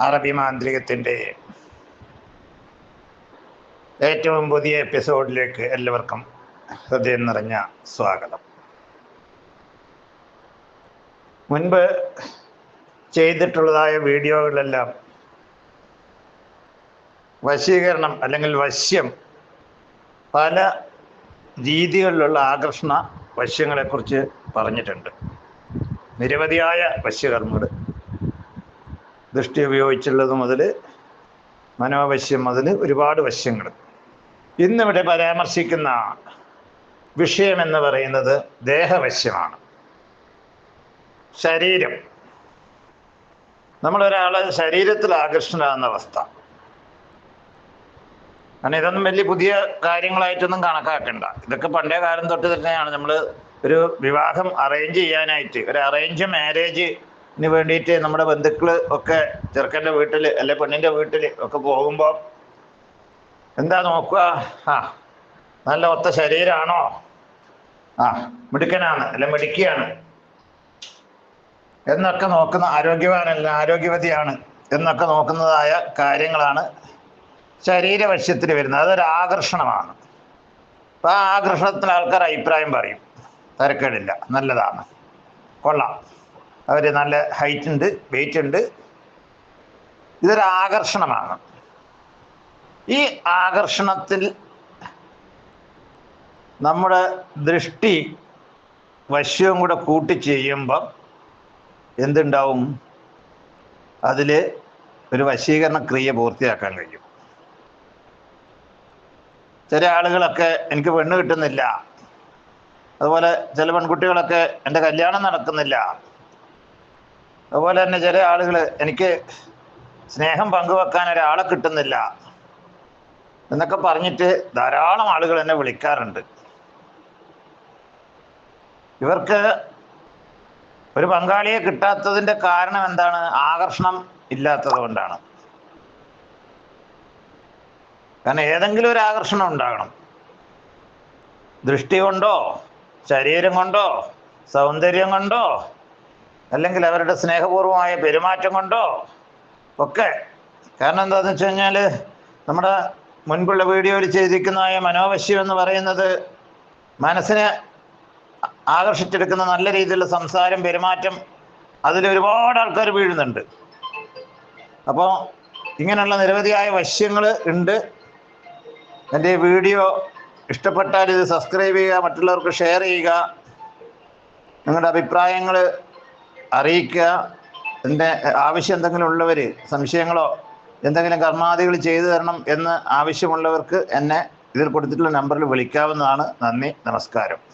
അറബി മാന്ത്രികത്തിന്റെ ഏറ്റവും പുതിയ എപ്പിസോഡിലേക്ക് എല്ലാവർക്കും ഹൃദയം നിറഞ്ഞ സ്വാഗതം. മുൻപ് ചെയ്തിട്ടുള്ളതായ വീഡിയോകളെല്ലാം വശീകരണം അല്ലെങ്കിൽ വശ്യം പല രീതികളിലുള്ള ആകർഷണ വശ്യങ്ങളെക്കുറിച്ച് പറഞ്ഞിട്ടുണ്ട്. നിരവധിയായ വശ്യകർമ്മങ്ങൾ ദൃഷ്ടി ഉപയോഗിച്ചുള്ളത് മുതൽ മനോവശ്യം മുതൽ ഒരുപാട് വശ്യങ്ങൾ ഇന്നിവിടെ പരാമർശിക്കുന്ന വിഷയം എന്ന് പറയുന്നത് ദേഹവശ്യമാണ്. ശരീരം. നമ്മളൊരാൾ ശരീരത്തിൽ ആകർഷണമാകുന്ന അവസ്ഥ. കാരണം ഇതൊന്നും വലിയ പുതിയ കാര്യങ്ങളായിട്ടൊന്നും കണക്കാക്കണ്ട. ഇതൊക്കെ പണ്ടേ കാലം തൊട്ട് തന്നെയാണ്. നമ്മൾ ഒരു വിവാഹം അറേഞ്ച് ചെയ്യാനായിട്ട് ഒരു അറേഞ്ച് മാരേജിന് വേണ്ടിയിട്ട് നമ്മുടെ ബന്ധുക്കൾ ഒക്കെ ചെറുക്കന്റെ വീട്ടിൽ അല്ലെ പെണ്ണിന്റെ വീട്ടിൽ ഒക്കെ പോകുമ്പോൾ എന്താ നോക്കുക? ആ നല്ല ഒത്ത ശരീരമാണോ ആ മിടുക്കനാണ് അല്ലെ മിടുക്കിയാണ്. എന്നൊക്കെ നോക്കുന്ന ആരോഗ്യവാനല്ല ആരോഗ്യവതിയാണ് എന്നൊക്കെ നോക്കുന്നതായ കാര്യങ്ങളാണ് ശരീരവശ്യത്തിൽ വരുന്നത്. അതൊരു ആകർഷണമാണ്. അപ്പം ആ ആകർഷണത്തിൽ ആൾക്കാർ അഭിപ്രായം പറയും. തരക്കേടില്ല. നല്ലതാണ്. കൊള്ളാം. അവർ നല്ല ഹൈറ്റ് ഉണ്ട് വെയിറ്റ് ഉണ്ട്. ഇതൊരു ആകർഷണമാണ്. ഈ ആകർഷണത്തിൽ നമ്മുടെ ദൃഷ്ടി വശ്യവും കൂടെ കൂട്ടി ചെയ്യുമ്പം എന്തുണ്ടാവും? അതിൽ ഒരു വശീകരണ ക്രിയ പൂർത്തിയാക്കാൻ കഴിയും. ചില ആളുകളൊക്കെ എനിക്ക് പെണ്ണ് കിട്ടുന്നില്ല. അതുപോലെ ചില പെൺകുട്ടികളൊക്കെ എന്റെ കല്യാണം നടക്കുന്നില്ല. അതുപോലെ തന്നെ ചില ആളുകൾ എനിക്ക് സ്നേഹം പങ്കുവെക്കാൻ ഒരാളെ കിട്ടുന്നില്ല എന്നൊക്കെ പറഞ്ഞിട്ട് ധാരാളം ആളുകൾ എന്നെ വിളിക്കാറുണ്ട്. ഇവർക്ക് ഒരു പങ്കാളിയെ കിട്ടാത്തതിന്റെ കാരണം എന്താണ്? ആകർഷണം ഇല്ലാത്തത് കൊണ്ടാണ്. കാരണം ഏതെങ്കിലും ഒരു ആകർഷണം ഉണ്ടാകണം. ദൃഷ്ടി കൊണ്ടോ ശരീരം കൊണ്ടോ സൗന്ദര്യം കൊണ്ടോ അല്ലെങ്കിൽ അവരുടെ സ്നേഹപൂർവമായ പെരുമാറ്റം കൊണ്ടോ ഒക്കെ. കാരണം എന്താണെന്ന് വെച്ച് കഴിഞ്ഞാൽ നമ്മുടെ മുൻപുള്ള വീഡിയോയിൽ ചെയ്തിരിക്കുന്നതായ മനോവശ്യം എന്ന് പറയുന്നത് മനസ്സിനെ ആകർഷിച്ചെടുക്കുന്ന നല്ല രീതിയിലുള്ള സംസാരം പെരുമാറ്റം അതിൽ ഒരുപാട് ആൾക്കാർ വീഴുന്നുണ്ട്. അപ്പോൾ ഇങ്ങനെയുള്ള നിരവധിയായ വശ്യങ്ങൾ ഉണ്ട്. എന്റെ വീഡിയോ ഇഷ്ടപ്പെട്ടാൽ ഇത് സബ്സ്ക്രൈബ് ചെയ്യുക മറ്റുള്ളവർക്ക് ഷെയർ ചെയ്യുക. നിങ്ങളുടെ അഭിപ്രായങ്ങൾ അറിയിക്കുക. എന്റെ ആവശ്യം എന്തെങ്കിലും ഉള്ളവർ സംശയങ്ങളോ എന്തെങ്കിലും കർമാദികൾ ചെയ്തു തരണം എന്ന് ആവശ്യമുള്ളവർക്ക് എന്നെ ഇതിൽ കൊടുത്തിട്ടുള്ള നമ്പറിൽ വിളിക്കാവുന്നതാണ്. നന്ദി. നമസ്കാരം.